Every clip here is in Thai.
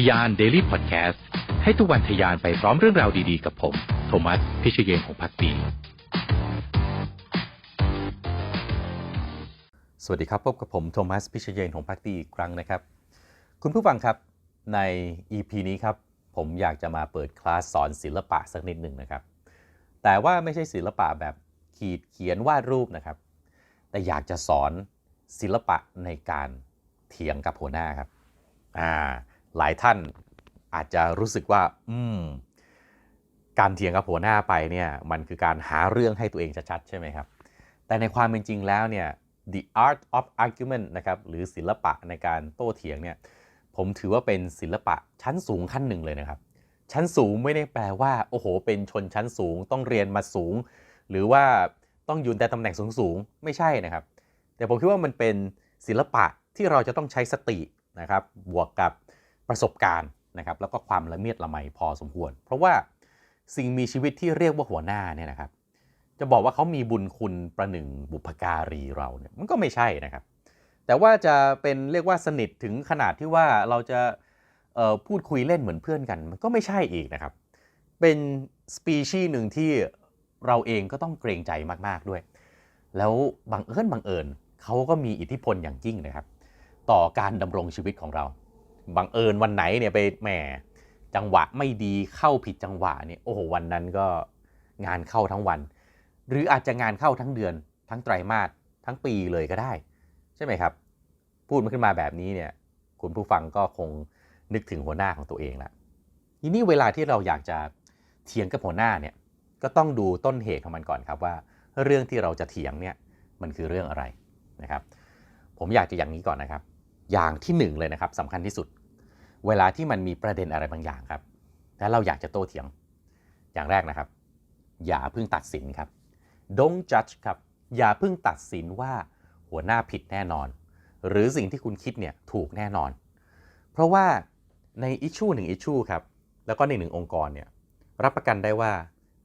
ทยาน Daily Podcast ให้ทุกวันทยานไปพร้อมเรื่องราวดีๆ กับผม โทมัส พิเชยเยนของพักดี สวัสดีครับ พบกับผม โทมัส พิเชยเยนของพักดีอีกครั้งนะครับ คุณผู้ฟังครับใน EP นี้ครับ ผมอยากจะมาเปิดคลาสสอนศิลปะสักนิดหนึ่งนะครับ แต่ว่าไม่ใช่ศิลปะแบบขีดเขียนวาดรูปนะครับ แต่อยากจะสอนศิลปะในการเถียงกับหัวหน้าครับอ่า หลายท่านอาจจะรู้สึกว่า อืม การเถียงกับหัวหน้าไปเนี่ย มันคือการหาเรื่องให้ตัวเองชัดๆใช่ไหมครับ แต่ในความเป็นจริงแล้วเนี่ย the art of argument นะครับหรือศิลปะในการโต้เถียงเนี่ย ผมถือว่าเป็นศิลปะชั้นสูงขั้นหนึ่งเลยนะครับ ชั้นสูงไม่ได้แปลว่า โอ้โห เป็นชนชั้นสูง ต้องเรียนมาสูง หรือว่าต้องยืนแต่ตำแหน่งสูงๆไม่ใช่นะครับ แต่ผมคิดว่ามันเป็นศิลปะที่เราจะต้องใช้สตินะครับ บวกกับ ประสบการณ์นะครับแล้วก็ความละเมียดละไมพอสมควร เพราะว่าสิ่งมีชีวิตที่เรียกว่าหัวหน้าเนี่ยนะครับ จะบอกว่าเขามีบุญคุณประหนึ่งบุพการีเราเนี่ยมันก็ไม่ใช่นะครับ แต่ว่าจะเป็นเรียกว่าสนิทถึงขนาดที่ว่าเราจะพูดคุยเล่นเหมือนเพื่อนกัน มันก็ไม่ใช่อีกนะครับ เป็นสปีชีส์หนึ่งที่เราเองก็ต้องเกรงใจมากๆด้วย แล้วบังเอิญบังเอิญเขาก็มีอิทธิพลอย่างยิ่งนะครับ ต่อการดำรงชีวิตของเรา บังเอิญวันไหนเนี่ยไปแหมจังหวะไม่ดีเข้าผิดจังหวะเนี่ยโอ้โหวันนั้นก็งานเข้าทั้งวัน หรืออาจจะงานเข้าทั้งเดือน ทั้งไตรมาสทั้งปีเลยก็ได้ ใช่ไหมครับ พูดมันขึ้นมาแบบนี้เนี่ยคุณผู้ฟังก็คงนึกถึงหัวหน้าของตัวเองละทีนี้เวลาที่เราอยากจะเถียงกับหัวหน้าเนี่ยก็ต้องดูต้นเหตุของมันก่อนครับว่า เรื่องที่เราจะเถียงเนี่ยมันคือเรื่องอะไรนะครับ ผมอยากจะอย่างนี้ก่อนนะครับ อย่างที่หนึ่งเลยนะครับสำคัญที่สุด เวลาที่มันมีประเด็นอะไรบางอย่างครับ แล้วเราอยากจะโต้เถียง อย่างแรกนะครับ อย่าเพิ่งตัดสินครับ don't judge ครับ อย่าเพิ่งตัดสินว่าหัวหน้าผิดแน่นอน หรือสิ่งที่คุณคิดเนี่ยถูกแน่นอน เพราะว่าในอิชชูหนึ่งอิชชูครับ แล้วก็ในหนึ่งองค์กรเนี่ยรับประกันได้ว่า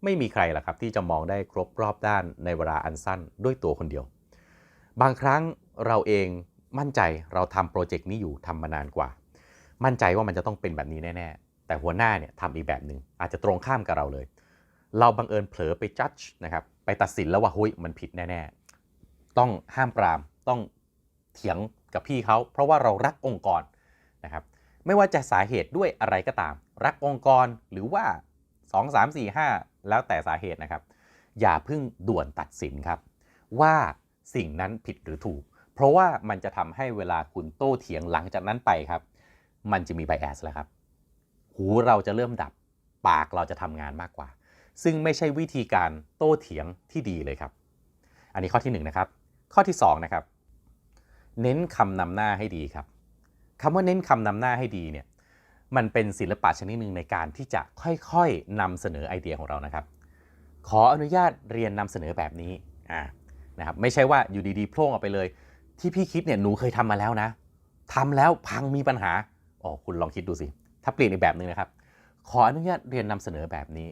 ไม่มีใครหรอกครับที่จะมองได้ครบรอบด้านในเวลาอันสั้นด้วยตัวคนเดียว บางครั้งเราเอง มั่นใจเราทำโปรเจกต์นี้อยู่ทำมานานกว่า มั่นใจว่ามันจะต้องเป็นแบบนี้แน่ๆ แต่หัวหน้าเนี่ยทำอีกแบบหนึ่งอาจจะตรงข้ามกับเราเลย เราบังเอิญเผลอไปจัดนะครับไปตัดสินแล้วว่าเฮ้ยมันผิดแน่ๆ ต้องห้ามปรามต้องเถียงกับพี่เขาเพราะว่าเรารักองค์กรนะครับไม่ว่าจะสาเหตุด้วยอะไรก็ตาม รักองค์กรหรือว่า 2 3 4 5 แล้วแต่สาเหตุนะครับ อย่าเพิ่งด่วนตัดสินครับ ว่าสิ่งนั้นผิดหรือถูก ราะว่ามันจะทำให้เวลาคุณโต้เถียงหลังจากนั้นไปครับ มันจะมีไบแอสแล้วครับ หูเราจะเริ่มดับ ปากเราจะทำงานมากกว่า ซึ่งไม่ใช่วิธีการโต้เถียงที่ดีเลยครับ อันนี้ข้อที่1นนะครับ ข้อที่2นะครับ เน้นคำนำหน้าให้ดีครับคำว่าเน้นคำนำหน้าให้ดีเนี่ย มันเป็นศิลปะชนิดหนึ่งในการที่จะค่อยๆนำเสนอไอเดียของเรานะครับ ขออนุญาตเรียนนำเสนอแบบนี้ อ่า นะครับ ไม่ใช่ว่าอยู่ดีๆโพล่งออกไปเลย ที่พี่คิดเนี่ยหนูเคยทำมาแล้วนะทำแล้วพังมีปัญหาอ๋อคุณลองคิดดูสิ ถ้าเปลี่ยนอีกแบบหนึ่งนะครับ ขออนุญาตเรียนนำเสนอแบบนี้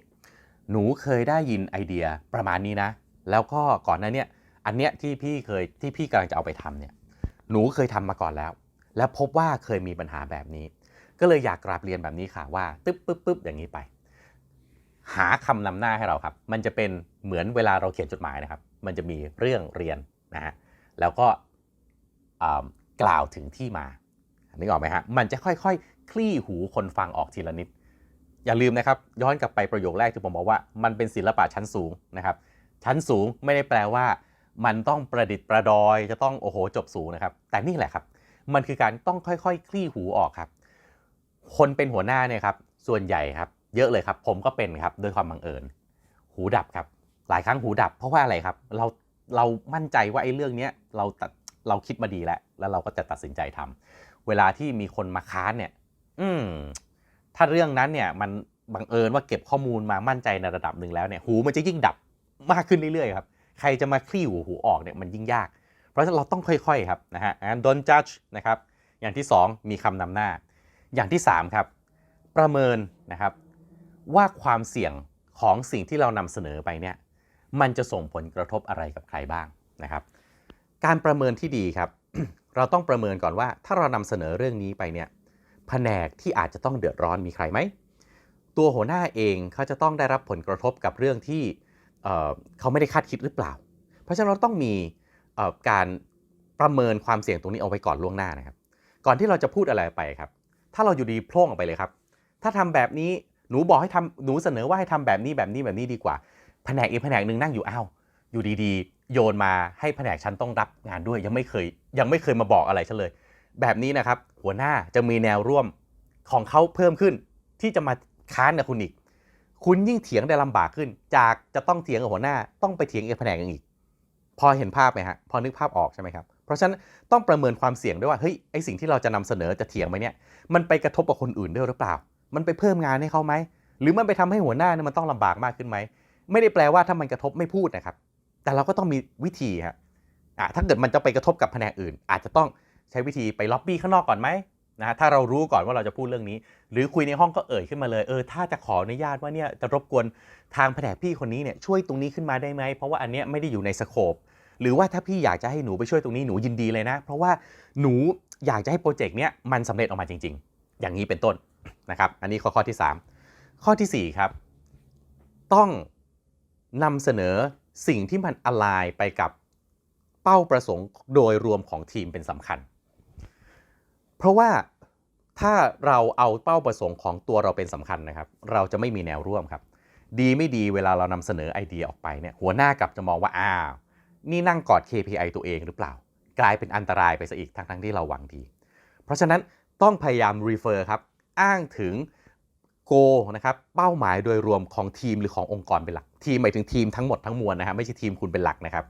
หนูเคยได้ยินไอเดียประมาณนี้นะ แล้วก็ก่อนหน้านี้อันเนี้ยที่พี่เคยที่พี่กำลังจะเอาไปทำเนี่ย หนูเคยทำมาก่อนแล้ว แล้วพบว่าเคยมีปัญหาแบบนี้ ก็เลยอยากกราบเรียนแบบนี้ค่ะว่าตึ๊บปึ๊บปึ๊บอย่างนี้ไป หาคำนำหน้าให้เราครับ มันจะเป็นเหมือนเวลาเราเขียนจดหมายนะครับ มันจะมีเรื่องเรียนนะฮะแล้วก็ กล่าวถึงที่มานึกออกไหมฮะมันจะค่อยๆ คลี่หูคนฟังออกทีละนิด อย่าลืมนะครับ ย้อนกลับไปประโยคแรกที่ผมบอกว่ามันเป็นศิลปะชั้นสูงนะครับ ชั้นสูงไม่ได้แปลว่า มันต้องประดิษฐ์ประดอยจะต้องโอ้โหจบสูงนะครับ แต่นี่แหละครับ มันคือการต้องค่อยๆ คลี่หูออกครับ คนเป็นหัวหน้าเนี่ยครับส่วนใหญ่ครับ เยอะเลยครับ ผมก็เป็นครับโดยความบังเอิญ หูดับครับ หลายครั้งหูดับ เพราะว่าอะไรครับ เราเรามั่นใจว่าไอ้เรื่องนี้เราตัด เราคิดมาดีแล้ว แล้วเราก็จะตัดสินใจทำเวลาที่มีคนมาค้านเนี่ย อืมถ้าเรื่องนั้นเนี่ยมันบังเอิญว่าเก็บข้อมูลมามั่นใจในระดับหนึ่งแล้วเนี่ยหูมันจะยิ่งดับมากขึ้นเรื่อยๆครับ ใครจะมาคลี่หูหูออกเนี่ยมันยิ่งยาก เพราะฉะนั้นเราต้องค่อยๆครับนะฮะ and don't judge นะครับ อย่างที่ 2 มีคำนำหน้า อย่างที่ 3 ครับ ประเมินนะครับ ว่าความเสี่ยงของสิ่งที่เรานำเสนอไปเนี่ยมันจะส่งผลกระทบอะไรกับใครบ้างนะครับ การประเมินที่ดีครับ เราต้องประเมินก่อนว่า ถ้าเรานำเสนอเรื่องนี้ไปเนี่ยแผนกที่อาจจะต้องเดือดร้อนมีใครไหม ตัวหัวหน้าเองเขาจะต้องได้รับผลกระทบกับเรื่องที่เเขาไม่ได้คาดคิดหรือเปล่า เพราะฉะนั้นเราต้องมีการประเมินความเสี่ยงตรงนี้เอาไว้ก่อนล่วงหน้านะครับ ก่อนที่เราจะพูดอะไรไปครับ ถ้าเราอยู่ดีโพล่งออกไปเลยครับ ถ้าทำแบบนี้หนูบอกให้ทำหนูเสนอว่าให้ทำแบบนี้แบบนี้แบบนี้ดีกว่า แผนกอีกแผนกหนึ่งนั่งอยู่อ้าวอยู่ดีๆ โยนมาให้แผนกฉันต้องรับงานด้วยยังไม่เคยยังไม่เคยมาบอกอะไรฉันเลย แบบนี้นะครับ หัวหน้าจะมีแนวร่วมของเขาเพิ่มขึ้น ที่จะมาค้านกับคุณอีก คุณยิ่งเถียงได้ลำบากขึ้น จากจะต้องเถียงกับหัวหน้า ต้องไปเถียงกับแผนกอีก พอเห็นภาพไหมฮะพอนึกภาพออกใช่ไหมครับเพราะฉะนั้นต้องประเมินความเสี่ยงด้วยว่าเฮ้ยไอสิ่งที่เราจะนำเสนอจะเถียงไปเนี่ยมันไปกระทบกับคนอื่นด้วยหรือเปล่า มันไปเพิ่มงานให้เขาไหมหรือมันไปทำให้หัวหน้าเนี่ยมันต้องลำบากมากขึ้นไหมไม่ได้แปลว่าถ้ามันกระทบไม่พูดนะครับ แต่เราก็ต้องมีวิธีครับถ้าเกิดมันจะไปกระทบกับแผนกอื่น อาจจะต้องใช้วิธีไปล็อบบี้ข้างนอกก่อนไหมนะฮะถ้าเรารู้ก่อนว่าเราจะพูดเรื่องนี้ หรือคุยในห้องก็เอ่ยขึ้นมาเลยเออถ้าจะขออนุญาตว่าเนี่ยจะรบกวนทางแผนกพี่คนนี้เนี่ยช่วยตรงนี้ขึ้นมาได้ไหมเพราะว่าอันเนี้ยไม่ได้อยู่ในสโคปหรือว่าถ้าพี่อยากจะให้หนูไปช่วยตรงนี้หนูยินดีเลยนะ เพราะว่าหนูอยากจะให้โปรเจกต์เนี้ยมันสำเร็จออกมาจริง ๆ อย่างนี้เป็นต้นนะครับอันนี้ข้อข้อที่ 3 ข้อทีสี่4 ครับ ต้องนำเสนอ สิ่งที่มันอ l ายไปกับเป้าประสงค์โดยรวมของทีมเป็นสำคัญ เพราะว่าถ้าเราเอาเป้าประสงค์ของตัวเราเป็นสำคัญนะครับ เราจะไม่มีแนวร่วมครับ ดีไม่ดีเวลาเรานำเสนอไอเดียออกไปเนี่ยหัวหน้ากลับจะมองว่าอ้าวนี่นั่งกอด KPI ตัวเองหรือเปล่า กลายเป็นอันตรายไปซะอีกทั้งๆที่เราหวังดี เพราะฉะนั้นต้องพยายาม refer ครับ อ้างถึงโกนะครับ เป้าหมายโดยรวมของทีมหรือขององค์กรเป็นหลัก ทีมหมายถึงทีมทั้งหมดทั้งมวลนะฮะไม่ใช่ทีมคุณเป็นหลักนะครับ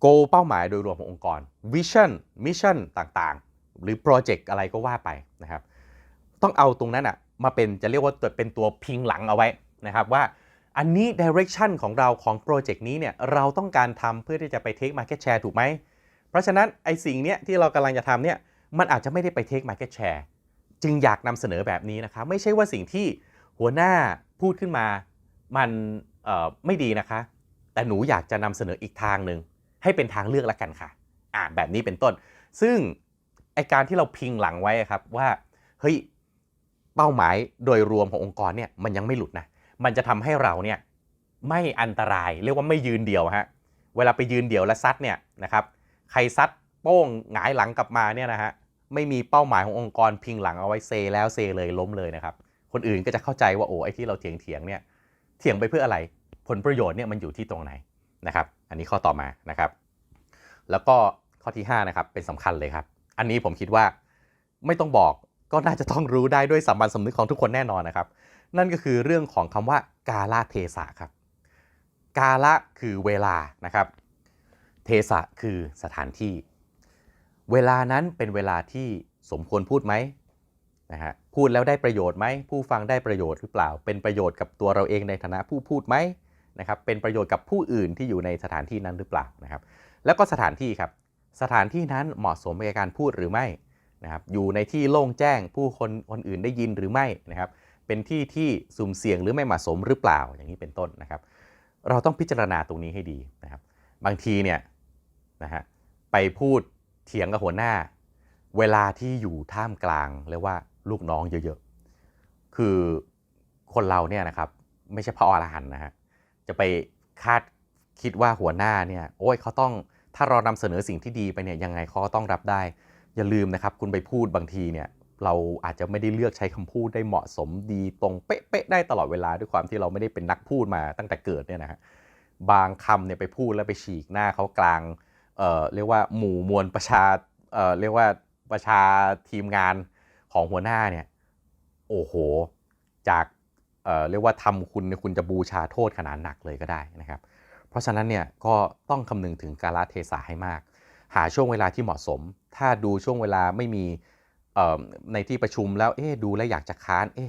โกเป้าหมายโดยรวมขององค์กรวิชั่นมิชชั่นต่างๆ หรือโปรเจกต์อะไรก็ว่าไปนะครับ ต้องเอาตรงนั้นอะมาเป็นจะเรียกว่าตัวเป็นตัวพิงหลังเอาไว้นะครับว่าอันนี้ direction ของเราของโปรเจกต์นี้เนี่ยเราต้องการทำเพื่อที่จะไป take market share ถูกไหม เพราะฉะนั้นไอสิ่งเนี้ยที่เรากำลังจะทำเนี่ยมันอาจจะไม่ได้ไป take market share จึงอยากนำเสนอแบบนี้นะครับ ไม่ใช่ว่าสิ่งที่หัวหน้าพูดขึ้นมา มัน ไม่ดีนะคะ แต่หนูอยากจะนำเสนออีกทางหนึ่งให้เป็นทางเลือกละกันค่ะอ่าแบบนี้เป็นต้น ซึ่งไอการที่เราพิงหลังไว้ครับว่าเฮ้ยเป้าหมายโดยรวมขององค์กรเนี่ยมันยังไม่หลุดนะมันจะทำให้เราเนี่ยไม่อันตรายเรียกว่าไม่ยืนเดี่ยวฮะเวลาไปยืนเดี่ยวและซัดเนี่ยนะครับใครซัดโป้งหงายหลังกลับมาเนี่ยนะฮะไม่มีเป้าหมายขององค์กรพิงหลังเอาไว้เซแล้วเซเลยล้มเลยนะครับ คนอื่นก็จะเข้าใจว่าโอ้ไอ้ที่เราเถียงเถียงเนี่ยเถียงไปเพื่ออะไร ผลประโยชน์เนี่ยมันอยู่ที่ตรงไหนนะครับ อันนี้ข้อต่อมานะครับ แล้วก็ข้อที่5นะครับเป็นสำคัญเลยครับ อันนี้ผมคิดว่าไม่ต้องบอกก็น่าจะต้องรู้ได้ด้วยสัมบันสำนึกของทุกคนแน่นอนนะครับ นั่นก็คือเรื่องของคำว่ากาลเทศะครับ กาละคือเวลานะครับ เทศะคือสถานที่ เวลานั้นเป็นเวลาที่สมควรพูดไหมนะฮะพูดแล้วได้ประโยชน์ไหมผู้ฟังได้ประโยชน์หรือเปล่า เป็นประโยชน์กับตัวเราเองในฐานะผู้พูดไหม นะครับเป็นประโยชน์กับผู้อื่นที่อยู่ในสถานที่นั้นหรือเปล่านะครับ แล้วก็สถานที่ครับสถานที่นั้นเหมาะสมในการพูดหรือไม่นะครับอยู่ในที่โล่งแจ้งผู้คนคนอื่นได้ยินหรือไม่นะครับเป็นที่ที่สุ่มเสี่ยงหรือไม่เหมาะสมหรือเปล่าอย่างนี้เป็นต้นนะครับ เราต้องพิจารณาตรงนี้ให้ดีนะครับ บางทีเนี่ยนะฮะไปพูดเถียงกับหัวหน้า เวลาที่อยู่ท่ามกลางเรียกว่าลูกน้องเยอะๆคือคนเราเนี่ยนะครับไม่ใช่พระอรหันต์นะฮะ จะไปคาดคิดว่าหัวหน้าเนี่ยโอ้ยเขาต้องถ้าเรานำเสนอสิ่งที่ดีไปเนี่ยยังไงเขาก็ต้องรับได้ อย่าลืมนะครับ คุณไปพูดบางทีเนี่ยเราอาจจะไม่ได้เลือกใช้คำพูดได้เหมาะสมดีตรงเป๊ะๆได้ตลอดเวลาด้วยความที่เราไม่ได้เป็นนักพูดมาตั้งแต่เกิดเนี่ยนะฮะบางคำเนี่ยไปพูดแล้วไปฉีกหน้าเขากลางเอ่อเรียกว่าหมู่มวลประชาเอ่อเรียกว่าประชาทีมงานของหัวหน้าเนี่ยโอ้โห จาก เรียกว่าทำคุณคุณจะบูชาโทษขนาดหนักเลยก็ได้นะครับ เพราะฉะนั้นเนี่ยก็ต้องคำนึงถึงกาลเทศะให้มาก หาช่วงเวลาที่เหมาะสม ถ้าดูช่วงเวลาไม่มีในที่ประชุมแล้วเอ๊ดูแล้วอยากจะค้านเอ๊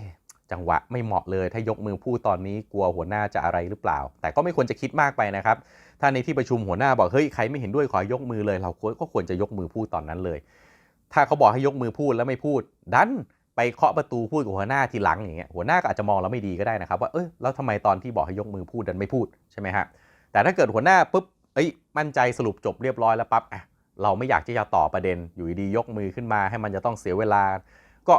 จังหวะไม่เหมาะเลยถ้ายกมือพูดตอนนี้กลัวหัวหน้าจะอะไรหรือเปล่า แต่ก็ไม่ควรจะคิดมากไปนะครับ ถ้าในที่ประชุมหัวหน้าบอกเฮ้ยใครไม่เห็นด้วยขอยกมือเลย เราก็ควรจะยกมือพูดตอนนั้นเลย ถ้าเขาบอกให้ยกมือพูดแล้วไม่พูด ดัน ไปเคาะประตูพูดกับหัวหน้าทีหลังอย่างเงี้ยหัวหน้าก็อาจจะมองเราไม่ดีก็ได้นะครับ ว่าเออแล้วทำไมตอนที่บอกให้ยกมือพูดดันไม่พูดใช่ไหมฮะแต่ถ้าเกิดหัวหน้าปุ๊บเอ้ยมั่นใจสรุปจบเรียบร้อยแล้วปั๊บอะเราไม่อยากที่จะต่อประเด็นอยู่ดียกมือขึ้นมา ให้มันจะต้องเสียเวลา ก็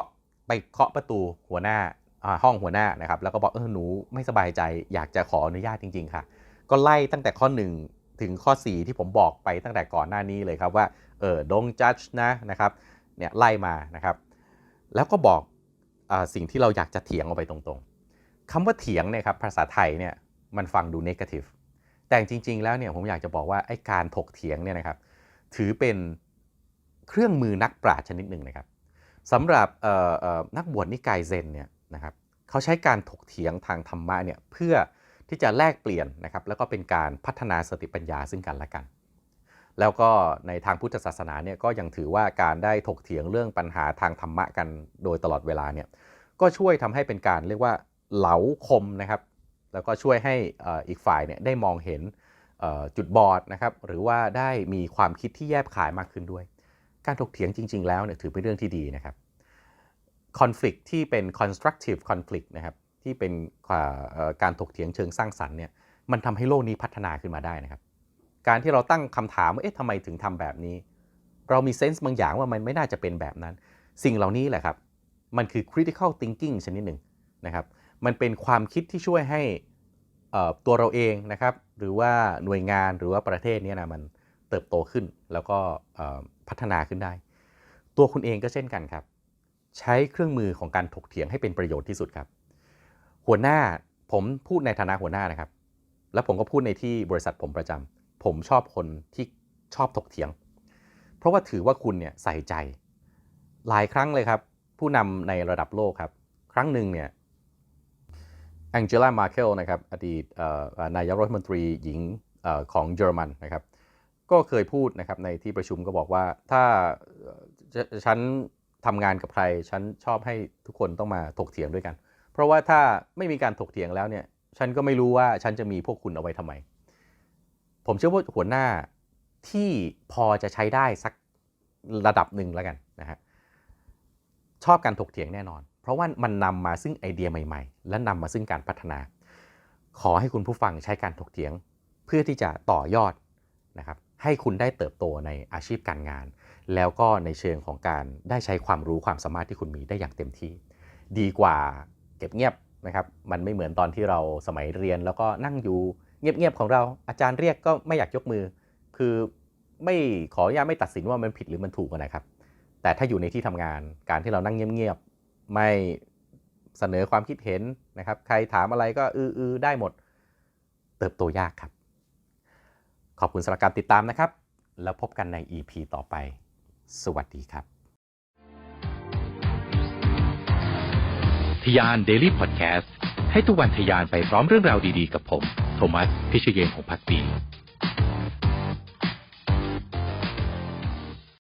ไปเคาะประตูหัวหน้าอ่าห้องหัวหน้านะครับแล้วก็บอกเออหนูไม่สบายใจ อยากจะขออนุญาตจริง ๆ ค่ะ ก็ไล่ตั้งแต่ข้อ 1 ถึงข้อ 4 ที่ผมบอกไปตั้งแต่ก่อนหน้านี้เลยครับว่าเออ don't judge นะนะครับเนี่ยไล่มานะครับ แล้วก็บอกอสิ่งที่เราอยากจะเถียงออกไปตรงๆคำว่าเถียงเนี่ยครับภาษาไทยเนี่ยมันฟังดู negative แต่จริงๆแล้วเนี่ยผมอยากจะบอกว่าไอ้การถกเถียงเนี่ยนะครับถือเป็นเครื่องมือนักปราชญ์ชนิดหนึ่งนะครับสำหรับนักบวชนิกายเซนเนี่ยนะครับเขาใช้การถกเถียงทางธรรมะเนี่ยเพื่อที่จะแลกเปลี่ยนนะครับแล้วก็เป็นการพัฒนาสติปัญญาซึ่งกันและกัน แล้วก็ในทางพุทธศาสนาเนี่ยก็ยังถือว่าการได้ถกเถียงเรื่องปัญหาทางธรรมะกันโดยตลอดเวลาเนี่ยก็ช่วยทำให้เป็นการเรียกว่าเหลาคมนะครับแล้วก็ช่วยให้อีกฝ่ายเนี่ยได้มองเห็นจุดบอดนะครับหรือว่าได้มีความคิดที่แยบขายมากขึ้นด้วย การถกเถียงจริง ๆ แล้วเนี่ยถือเป็นเรื่องที่ดีนะครับ conflict ที่เป็น constructive conflict นะครับที่เป็นการถกเถียงเชิงสร้างสรรค์เนี่ยมันทำให้โลกนี้พัฒนาขึ้นมาได้นะครับ การที่เราตั้งคำถามว่าเอ๊ะทำไมถึงทำแบบนี้ เรามีเซนส์บางอย่างว่ามันไม่น่าจะเป็นแบบนั้น สิ่งเหล่านี้แหละครับ มันคือ critical thinking ชนิดหนึ่งนะครับ มันเป็นความคิดที่ช่วยให้ตัวเราเองนะครับ หรือว่าหน่วยงานหรือว่าประเทศนี้นะมันเติบโตขึ้นแล้วก็พัฒนาขึ้นได้ ตัวคุณเองก็เช่นกันครับ ใช้เครื่องมือของการถกเถียงให้เป็นประโยชน์ที่สุดครับ หัวหน้าผมพูดในฐานะหัวหน้านะครับ แล้วผมก็พูดในที่บริษัทผมประจำ ผมชอบคนที่ชอบถกเถียง เพราะว่าถือว่าคุณเนี่ยใส่ใจ หลายครั้งเลยครับ ผู้นำในระดับโลกครับ ครั้งหนึ่งเนี่ยแองเจล่ามาเ e ลนะครับอดีตนายกรัฐมนตรีหญิงอของเยอรมันนะครับ ก็เคยพูดนะครับในที่ประชุมก็บอกว่าถ้าฉันทำงานกับใคร ฉันชอบให้ทุกคนต้องมาถกเถียงด้วยกัน เพราะว่าถ้าไม่มีการถกเถียงแล้วเนี่ยฉันก็ไม่รู้ว่าฉันจะมีพวกคุณเอาไว้ทำไม ผมเชื่อว่าหัวหน้าที่พอจะใช้ได้สักระดับหนึ่งแล้วกันนะฮะชอบการถกเถียงแน่นอน เพราะว่ามันนำมาซึ่งไอเดียใหม่ ๆ และนำมาซึ่งการพัฒนา ขอให้คุณผู้ฟังใช้การถกเถียงเพื่อที่จะต่อยอดนะครับให้คุณได้เติบโตในอาชีพการงาน แล้วก็ในเชิงของการได้ใช้ความรู้ความสามารถที่คุณมีได้อย่างเต็มที่ ดีกว่าเก็บเงียบนะครับมันไม่เหมือนตอนที่เราสมัยเรียนแล้วก็นั่งอยู่ เงียบๆของเรา อาจารย์เรียกก็ไม่อยากยกมือ คือไม่ขออนุญาตไม่ตัดสินว่ามันผิดหรือมันถูกนะครับ แต่ถ้าอยู่ในที่ทำงานการที่เรานั่งเงียบๆไม่เสนอความคิดเห็นนะครับ ใครถามอะไรก็อือๆได้หมด เติบโตยากครับ ขอบคุณสำหรับการติดตามนะครับ แล้วพบกันใน EP ต่อไป สวัสดีครับทยาน Daily Podcast ให้ทุกวันทยานไปพร้อมเรื่องราวดีๆกับผม โทมัสพิชเยงของพักดี